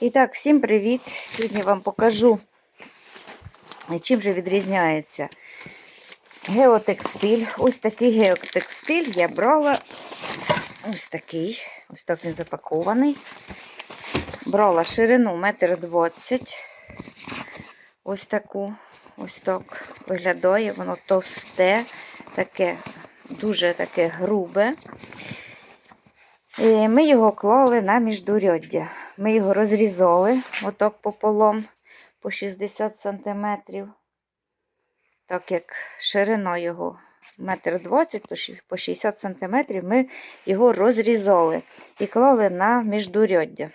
І так, всім привіт! Сьогодні вам покажу, чим же відрізняється геотекстиль. Ось такий геотекстиль я брала ось такий, ось так він запакований. Брала ширину 1,20 м. Ось таку, ось так виглядає, воно товсте, таке, дуже таке грубе. І Ми його клали на міждуряддя. Ми його розрізали отак пополам по 60 см. Так як ширина його 1,20 м, то по 60 см ми його розрізали і клали на міждуряддя.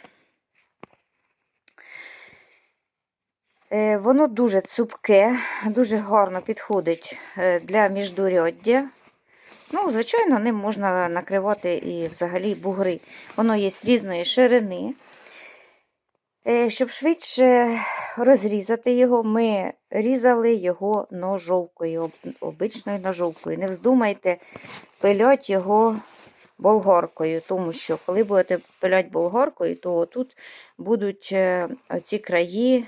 Е, Воно дуже цупке, дуже гарно підходить е, для міждуряддя. Ну, звичайно, ним можна накривати і взагалі бугри. Воно є різної ширини. Е, Щоб швидше розрізати його, ми різали його ножовкою, обичною ножовкою. Не вздумайте пильоть його болгаркою, тому що коли будете пилять болгаркою, то тут будуть е, ці краї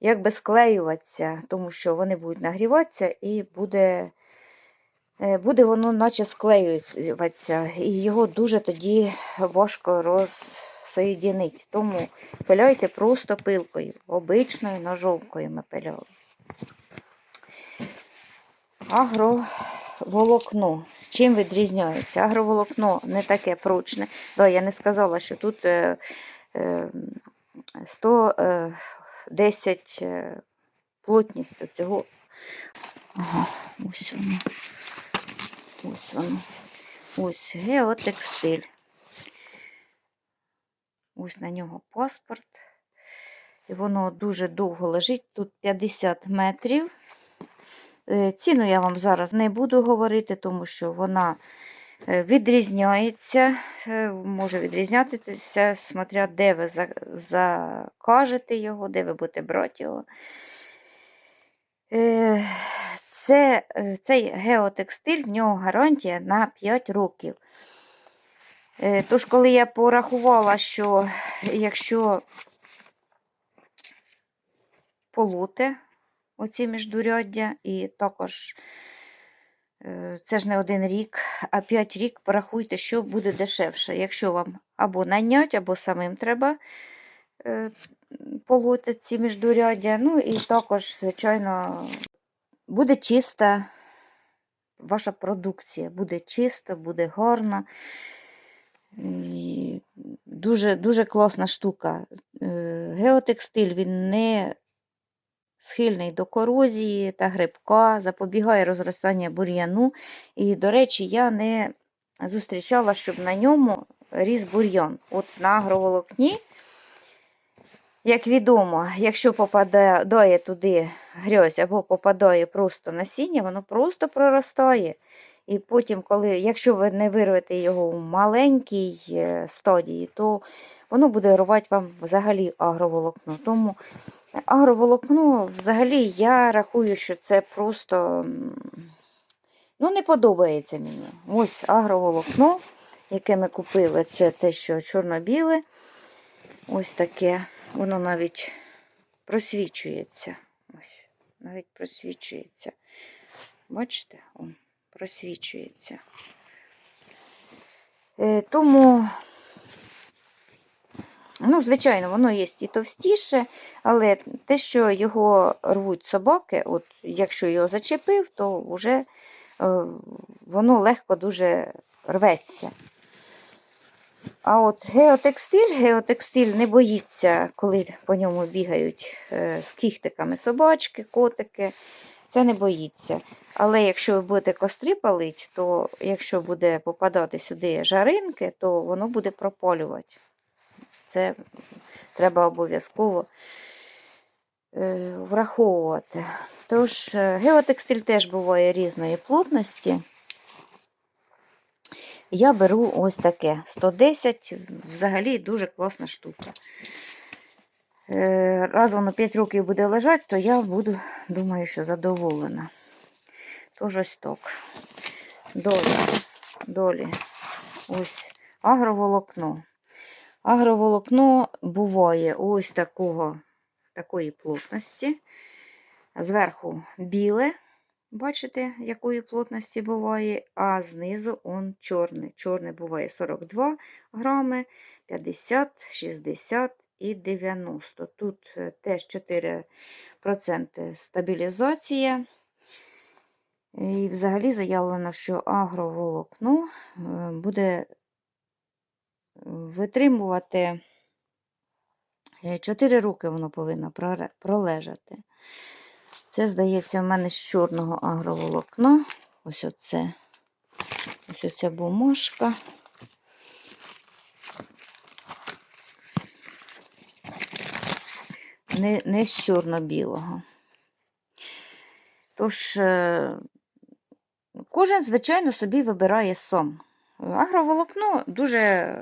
якби склеюватися, тому що вони будуть нагріватися і буде Е, буде воно наче склеюватися, і його дуже тоді важко розсоєдінити. Тому пиляйте просто пилкою, обичною ножовкою ми пиляли. Агроволокно. Чим відрізняється? Агроволокно не таке прочне. Да, я не сказала, що тут е, е, 110 е, плотність цього. Ага, ось воно. Ось воно. Ось геотекстиль. Ось на нього паспорт. І воно дуже довго лежить. Тут 50 метрів. Е, Ціну я вам зараз не буду говорити, тому що вона е, відрізняється. Е, Може відрізнятися, смотря де ви закажете його, де ви будете брати його. Це, цей геотекстиль, в нього гарантія на 5 років. Е, Тож, коли я порахувала, що якщо полоти оці міждуряддя, і також е, це ж не один рік, а 5 рік, порахуйте, що буде дешевше. Якщо вам або нанять, або самим треба е, полоти ці міждуряддя. Ну і також, звичайно, буде чиста ваша продукція, буде чисто, буде гарно. Дуже, дуже класна штука. Е, Геотекстиль він не схильний до корозії та грибка, запобігає розростання бур'яну. І, до речі, я не зустрічала, щоб на ньому ріс бур'ян. От на агроволокні, як відомо, якщо попадає туди грязь або попадає просто насіння, воно просто проростає. І потім, коли, якщо ви не вирвете його у маленькій е, стадії, то воно буде рвати вам взагалі агроволокно. Тому агроволокно взагалі я рахую, що це просто ну, не подобається мені. Ось агроволокно, яке ми купили, це те, що чорно-біле. Ось таке. Воно навіть просвічується. Ось, навіть просвічується. Бачите? О, просвічується. Е, тому, ну, звичайно, воно є і товстіше, але те, що його рвуть собаки, от якщо його зачепив, то вже е, воно легко дуже рветься. А от геотекстиль, геотекстиль не боїться, коли по ньому бігають е, з кіхтиками собачки, котики. Це не боїться. Але якщо ви будете костри палити, то якщо буде попадати сюди жаринки, то воно буде пропалювати. Це треба обов'язково е, враховувати. Тож, е, геотекстиль теж буває різної плотності. Я беру ось таке 110, взагалі дуже класна штука. Е, Раз воно 5 років буде лежати, то я буду, думаю, що задоволена. Тож ось так. Долі, долі. Ось агроволокно. Агроволокно буває ось такого, такої плотності. Зверху біле, бачите, якої плотності буває, а знизу он чорне. Чорне буває 42 грами, 50, 60 і 90. Тут е, теж 4% стабілізація. І взагалі заявлено, що агроволокно е, буде витримувати 4 роки воно повинно пролежати. Це, здається, в мене з чорного агроволокна. Ось оце. Ось оця бумажка. Не, не з чорно-білого. Тож, е, кожен, звичайно, собі вибирає сам. Агроволокно дуже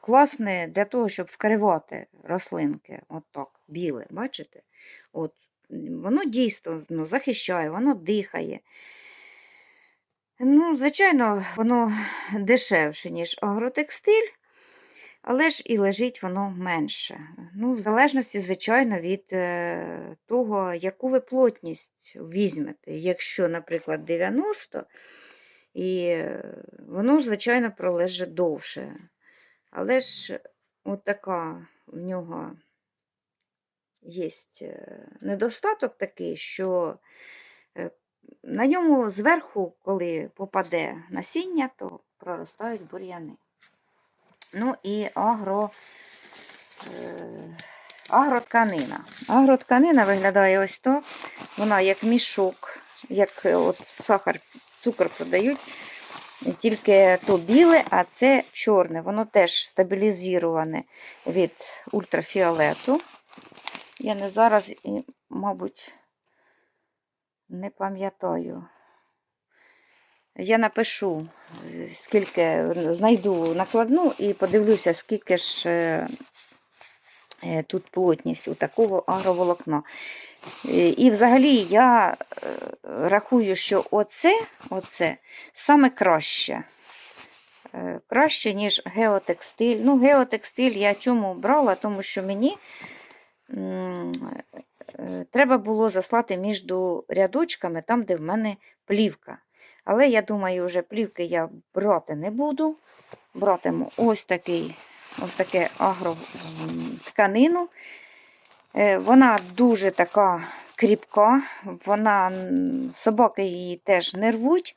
класне для того, щоб вкривати рослинки. От так, біле, бачите? От, воно дійсно ну, захищає, воно дихає. Ну, звичайно, воно дешевше, ніж агротекстиль, але ж і лежить воно менше. Ну, в залежності, звичайно, від е, того, яку ви плотність візьмете. Якщо, наприклад, 90, і е, воно, звичайно, пролежить довше. Але ж от в нього є недостаток такий, що е, на ньому зверху, коли попаде насіння, то проростають бур'яни. Ну і агро, е, агротканина. Агротканина виглядає ось так. Вона як мішок, як е, от сахар, цукор продають. Тільки то біле, а це чорне. Воно теж стабілізоване від ультрафіолету. Я не зараз, мабуть, не пам'ятаю. Я напишу, е, скільки знайду накладну і подивлюся, скільки ж е, е, тут плотність у такого агроволокна. І взагалі я рахую, що оце, оце саме краще. Краще, ніж геотекстиль. Ну, геотекстиль я чому брала? Тому що мені треба було заслати між рядочками, там, де в мене плівка. Але я думаю, вже плівки я брати не буду. Братиму ось такий, ось таке агротканину. Е, Вона дуже така кріпка, вона, собаки її теж не рвуть.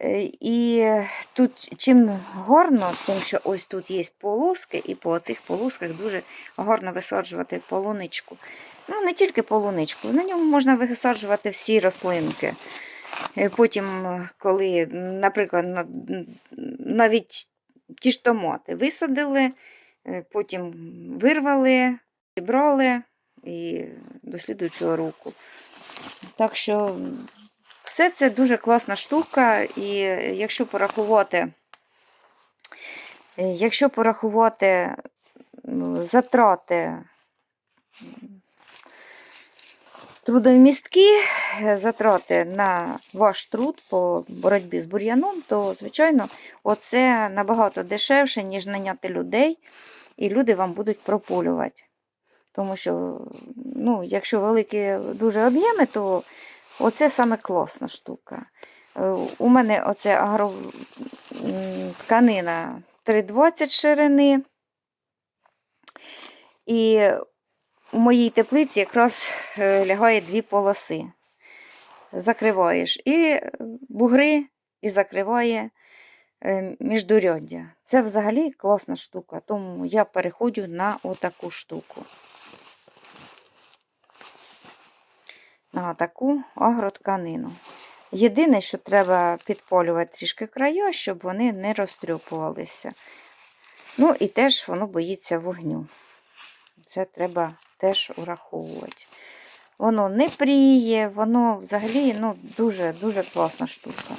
Е, І тут чим гарно, тим, що ось тут є полоски, і по цих полосках дуже гарно висаджувати полуничку. Ну, не тільки полуничку, на ньому можна висаджувати всі рослинки. Е, Потім, е, коли, наприклад, навіть ті ж томати висадили, е, потім вирвали, зібрали і до слідуючого року. Так що все це дуже класна штука, і якщо порахувати, якщо порахувати затрати трудомісткі, е, затрати на ваш труд по боротьбі з бур'яном, то, звичайно, оце набагато дешевше, ніж наняти людей, і люди вам будуть прополювати. Тому що, ну, якщо великі дуже об'єми, то оце саме класна штука. Е, У мене оце агро... тканина 3,20 ширини. І у моїй теплиці якраз е, лягає дві полоси. Закриваєш і бугри, і закриває е, міждуряддя. Це взагалі класна штука, тому я переходжу на отаку штуку. На таку агротканину. Єдине, що треба підполювати трішки края, щоб вони не розтрьопувалися. Ну і теж воно боїться вогню. Це треба теж ураховувати. Воно не пріє, воно взагалі ну, дуже-дуже класна штука.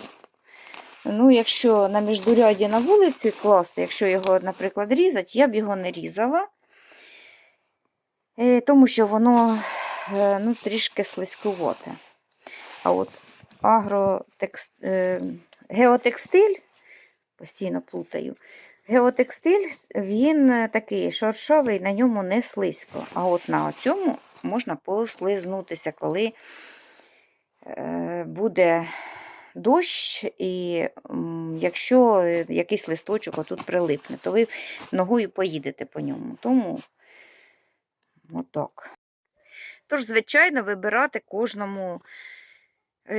Ну, якщо на міждуряді на вулиці класти, якщо його, наприклад, різати, я б його не різала, е, тому що воно е, ну, трішки слизькувате. А от агротекст... е, геотекстиль, постійно плутаю, Геотекстиль, він е, такий шоршовий, на ньому не слизько. А от на цьому можна послизнутися, коли е, буде дощ, і якщо е, якийсь листочок отут прилипне, то ви ногою поїдете по ньому. Тому отак. Тож, звичайно, вибирати кожному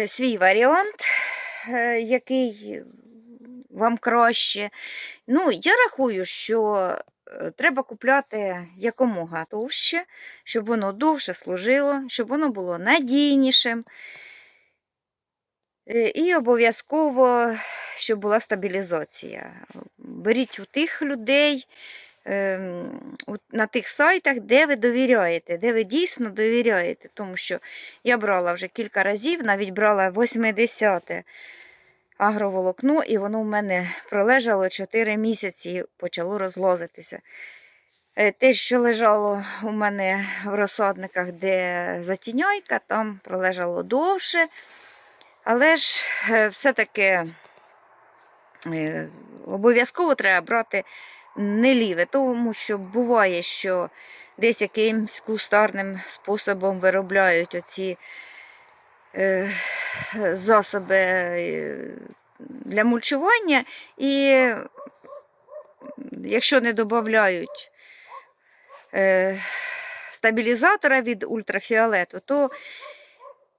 свій варіант, який вам краще. Ну, я рахую, що е, треба купляти якомога товще, щоб воно довше служило, щоб воно було надійнішим. Е, І обов'язково, щоб була стабілізація. Беріть у тих людей, ем, на тих сайтах, де ви довіряєте, де ви дійсно довіряєте. Тому що я брала вже кілька разів, навіть брала 80 агроволокно, і воно в мене пролежало 4 місяці і почало розлазитися. Е, Те, що лежало у мене в розсадниках, де затіняйка, там пролежало довше. Але ж е, все-таки е, обов'язково треба брати не ліве, тому що буває, що десь якимсь кустарним способом виробляють оці засоби е, для мульчування, і якщо не додають е, стабілізатора від ультрафіолету, то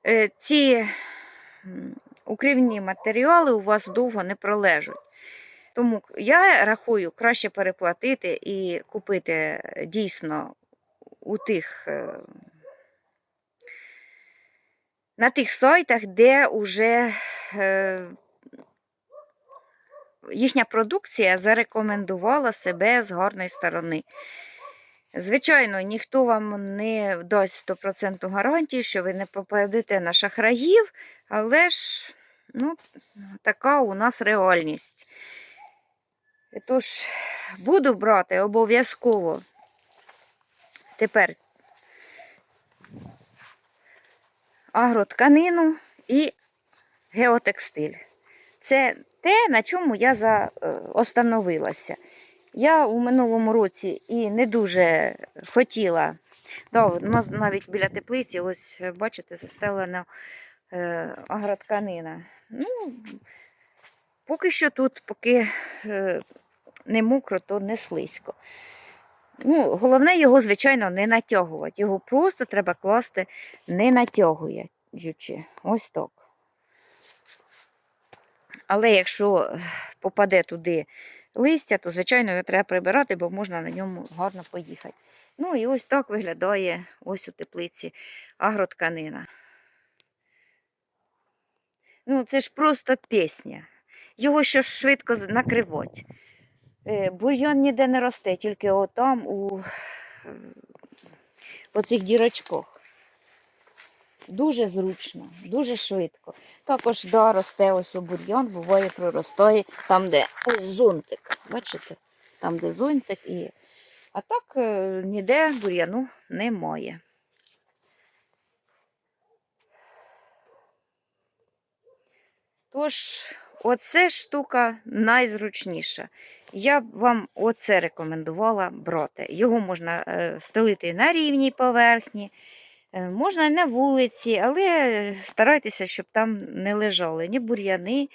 е, ці укрівні матеріали у вас довго не пролежать. Тому я рахую, краще переплатити і купити е, дійсно у тих, е, на тих сайтах, де вже е, їхня продукція зарекомендувала себе з гарної сторони. Звичайно, ніхто вам не дасть 100% гарантії, що ви не попадете на шахраїв, але ж ну, така у нас реальність. Тож, буду брати обов'язково тепер агротканину і геотекстиль. Це те, на чому я е, остановилася. Я у минулому році і не дуже хотіла. Навіть біля теплиці, ось е, бачите, застелена е, агротканина. Ну, поки що тут, поки е, не мокро, то не слизько. Ну, головне його, звичайно, не натягувати. Його просто треба класти не натягуючи. Ось так. Але якщо попаде туди листя, то, звичайно, його треба прибирати, бо можна на ньому гарно поїхати. Ну і ось так виглядає ось у теплиці агротканина. Ну, це ж просто пісня. Його ще швидко накривать. Е, Бур'ян ніде не росте, тільки отам у оцих дірочках. Дуже зручно, дуже швидко. Також да, росте ось у бур'ян, буває проростає там, де ось зонтик. Бачите? Там, де зонтик і. А так е, ніде бур'яну немає. Тож, оце штука найзручніша. Я б вам оце рекомендувала брати. Його можна е, стелити на рівній поверхні, е, можна і на вулиці, але старайтеся, щоб там не лежали ні бур'яни,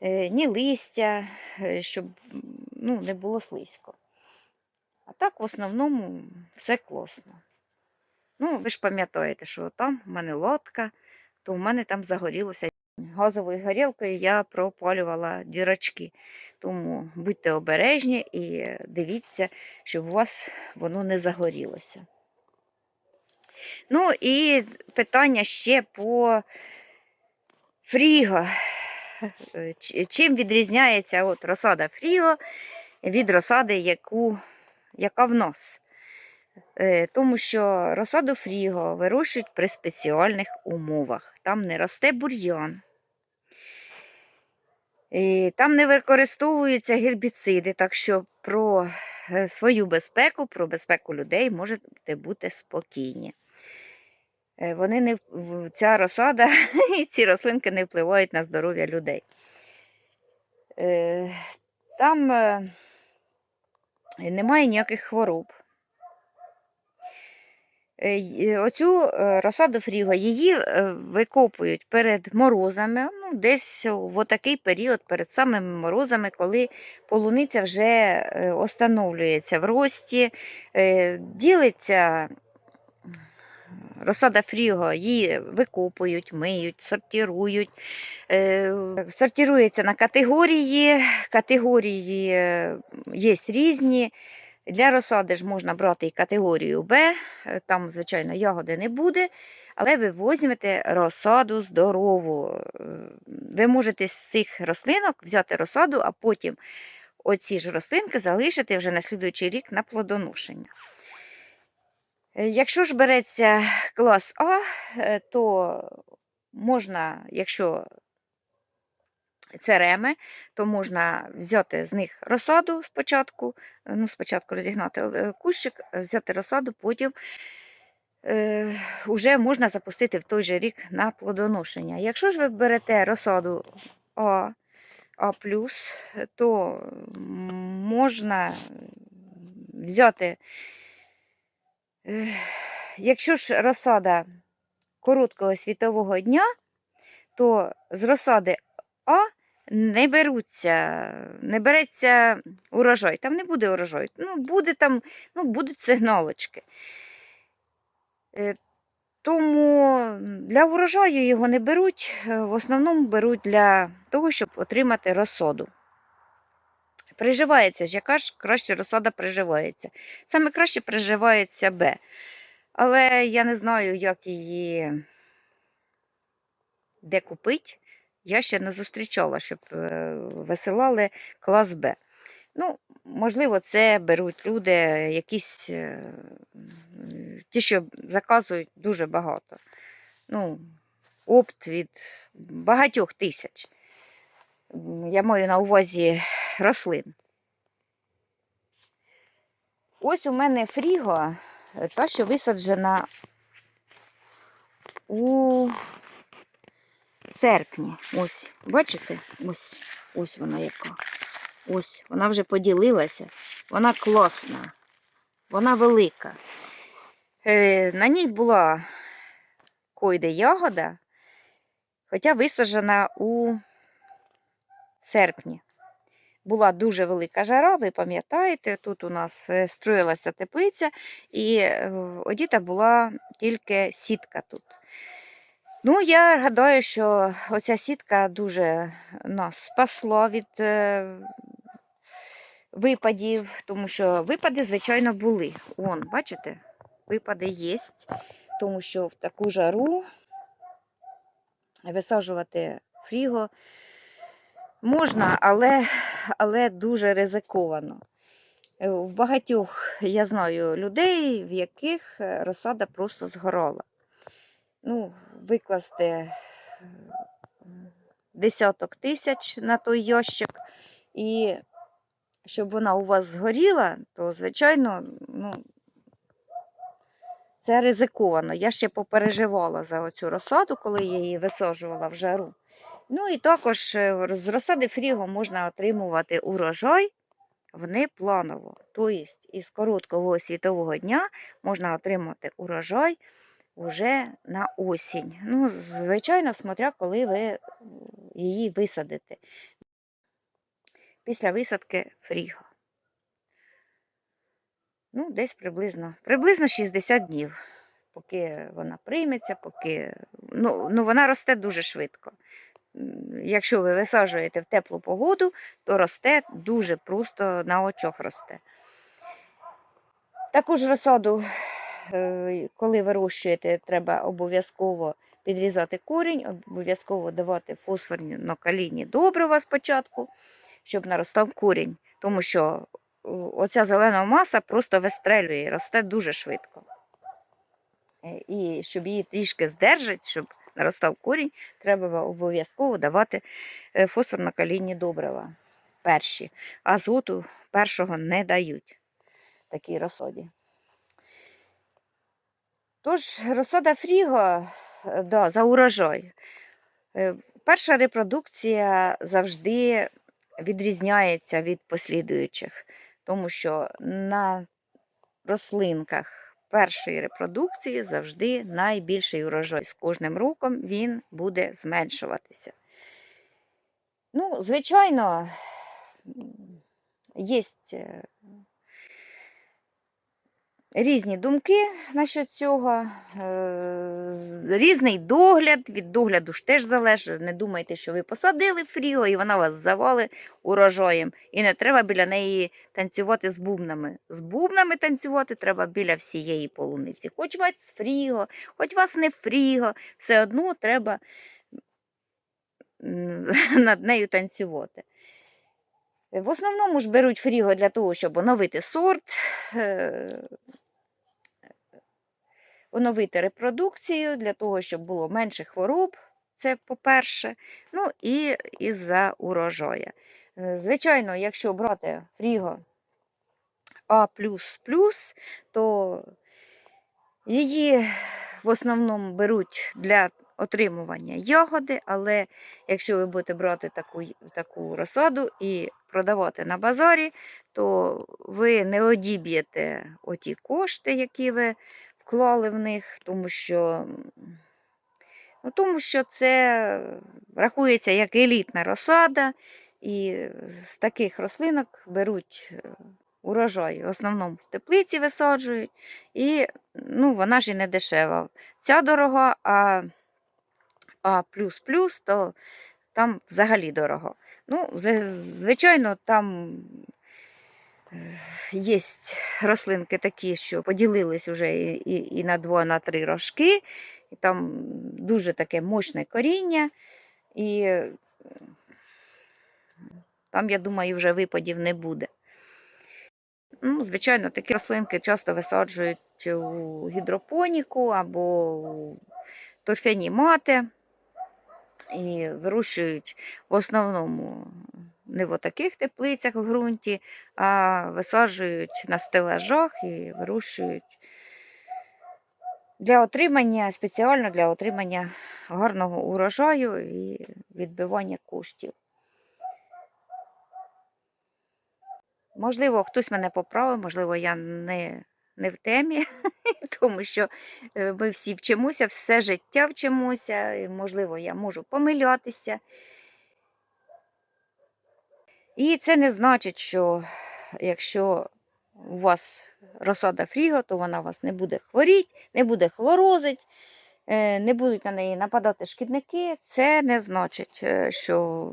е, ні листя, щоб ну, не було слизько. А так, в основному, все класно. Ну, ви ж пам'ятаєте, що там в мене лодка, то в мене там загорілося. Газовою горілкою я пропалювала дірочки. Тому будьте обережні і дивіться, щоб у вас воно не загорілося. Ну і питання ще по фріго. Е, Чим відрізняється от розсада фріго від розсади, яку, яка в нас? Е, Тому що розсаду фріго вирощують при спеціальних умовах. Там не росте бур'ян. Там не використовуються гербіциди, так що про е, свою безпеку, про безпеку людей можете бути спокійні. Е, Вони не, ця розсада і ці рослинки не впливають на здоров'я людей. Е, Там немає ніяких хвороб. Е, й- Оцю е, розсаду фріго її е, викопують перед морозами, ну, десь в такий період, перед самими морозами, коли полуниця вже е, остановлюється в рості, е, ділиться розсада фріго, її викопують, миють, сортирують. Е, Сортирується на категорії. Категорії е, є різні. Для розсади ж можна брати і категорію Б, е, там, звичайно, ягоди не буде, але ви візьмете розсаду здорову. Е, Ви можете з цих рослинок взяти розсаду, а потім оці ж рослинки залишити вже на слідуючий рік на плодоношення. Е, Якщо ж береться клас А, то можна, якщо це реми, то можна взяти з них розсаду спочатку, е, ну, спочатку розігнати е, кущик, е, взяти розсаду, потім е, вже можна запустити в той же рік на плодоношення. Якщо ж ви берете розсаду А, А+, то можна взяти, е, якщо ж розсада короткого світового дня, то з розсади А не беруться, не береться урожай. Там не буде урожай. Ну, буде там, ну, будуть сигналочки. Е, Тому для урожаю його не беруть, е, в основному беруть для того, щоб отримати розсаду. Приживається ж, яка ж краще розсада приживається. Саме краще приживається Б. Але я не знаю, як її де купити. Я ще не зустрічала, щоб е, висилали клас Б. Ну, можливо, це беруть люди, якісь е, ті, що заказують дуже багато. Ну, опт від багатьох тисяч. Я маю на увазі рослин. Ось у мене фріго, е, та, що висаджена у серпні. Ось, бачите? Ось, ось вона яка. Ось, вона вже поділилася. Вона класна, вона велика. Е, на ній була койде ягода, хоча висаджена у серпні. Була дуже велика жара, ви пам'ятаєте, тут у нас е, строїлася теплиця, і е, одіта була тільки сітка тут. Ну, я гадаю, що оця сітка дуже нас спасла від е, випадів, тому що випади, звичайно, були. Вон, бачите, випади є, тому що в таку жару висаджувати фріго можна, але, але дуже ризиковано. Е, В багатьох я знаю людей, в яких е, розсада просто згорала. Ну, викласти десяток тисяч на той ящик, і щоб вона у вас згоріла, то, звичайно, ну, це ризиковано. Я ще попереживала за оцю розсаду, коли я її висаджувала в жару. Ну і також е, з розсади фріго можна отримувати урожай внепланово. Тобто із короткого світового дня можна отримати урожай уже на осінь. Ну, звичайно, смотря, коли ви її висадите. Після висадки фріго. Ну, десь приблизно, приблизно 60 днів, поки вона прийметься, поки. Ну, ну, вона росте дуже швидко. Якщо ви висаджуєте в теплу погоду, то росте дуже просто на очах росте. Також розсаду, е, коли вирощуєте, треба обов'язково підрізати корінь, обов'язково давати фосфорні накалінні добрива спочатку, щоб наростав корінь. Тому що о, оця зелена маса просто вистрелює і росте дуже швидко. Е, І щоб її трішки здержати, щоб наростав корінь, треба обов'язково давати е, фосфорно-калійні добрива. Перші. Азоту першого не дають такій розсаді. Тож, розсада фріго е, да, за урожай. Е, Перша репродукція завжди відрізняється від послідуючих. тому що на рослинках першої репродукції завжди найбільший урожай. З кожним роком він буде зменшуватися. Ну, звичайно, є різні думки насчет цього. Е, Різний догляд. Від догляду ж теж залежить. Не думайте, що ви посадили фріго і вона вас завали урожаєм. І не треба біля неї танцювати з бубнами. З бубнами танцювати треба біля всієї полуниці. Хоч вас фріго, хоч вас не фріго, все одно треба над нею танцювати. В основному ж беруть фріго для того, щоб оновити сорт, е, оновити репродукцію, для того, щоб було менше хвороб. Це по-перше. Ну і із-за урожая. Е, Звичайно, якщо брати фріго А, то її в основному беруть для отримування ягоди, але якщо ви будете брати таку, таку розсаду і продавати на базарі, то ви не одіб'єте оті кошти, які ви вклали в них, тому що, ну, тому що це рахується як елітна розсада, і з таких рослинок беруть е, урожай. В основному в теплиці висаджують, і ну, вона ж і не дешева. Ця дорога, а а то там взагалі дорого. Ну, звичайно, там є рослинки такі, що поділились вже і, і, і на два, на три рожки, і там дуже таке мощне коріння, і е, там, я думаю, вже випадів не буде. Ну, звичайно, такі рослинки часто висаджують у гідропоніку або у торфяні мати. І вирощують в основному не в таких теплицях в ґрунті, а висаджують на стелажах і вирощують для отримання, спеціально для отримання гарного урожаю і відбивання коштів. Можливо, хтось мене поправив, можливо, я не, не в темі, тому що е, ми всі вчимося, все життя вчимося, і, можливо, я можу помилятися. І це не значить, що якщо у вас розсада фріго, то вона вас не буде хворіти, не буде хлорозить, е, не будуть на неї нападати шкідники. Це не значить, е, що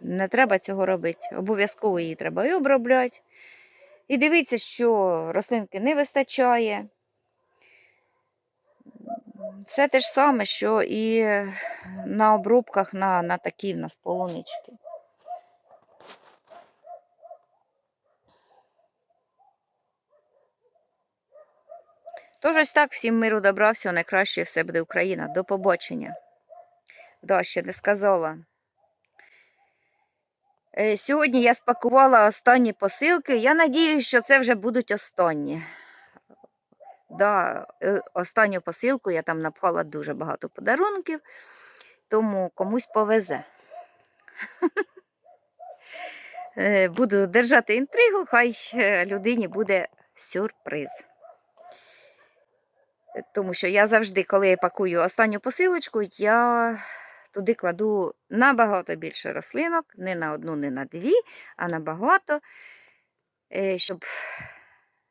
не треба цього робити. Обов'язково її треба і обробляти. І дивіться, що рослинки не вистачає. Все те ж саме, що і на обробках на, на такі в нас полунички. Тож ось так, всім миру добра, всього найкраще, все буде Україна. До побачення. Да, не сказала. Е, Сьогодні я спакувала останні посилки. Я надіюсь, що це вже будуть останні. Да, е, останню посилку я там напхала дуже багато подарунків, тому комусь повезе. Е, Буду держати інтригу, хай людині буде сюрприз. Тому що я завжди, коли я пакую останню посилочку, я туди кладу набагато більше рослинок, не на одну, не на дві, а набагато, е, щоб,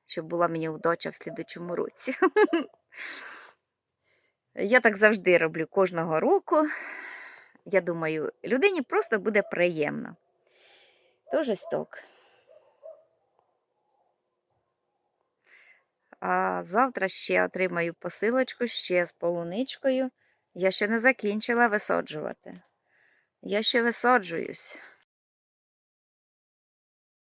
щоб була мені удача в слідучому році. Я так завжди роблю кожного року. Я думаю, людині просто буде приємно. Тож ось. А завтра ще отримаю посилочку ще з полуничкою. Я ще не закінчила висаджувати. Я ще висаджуюсь.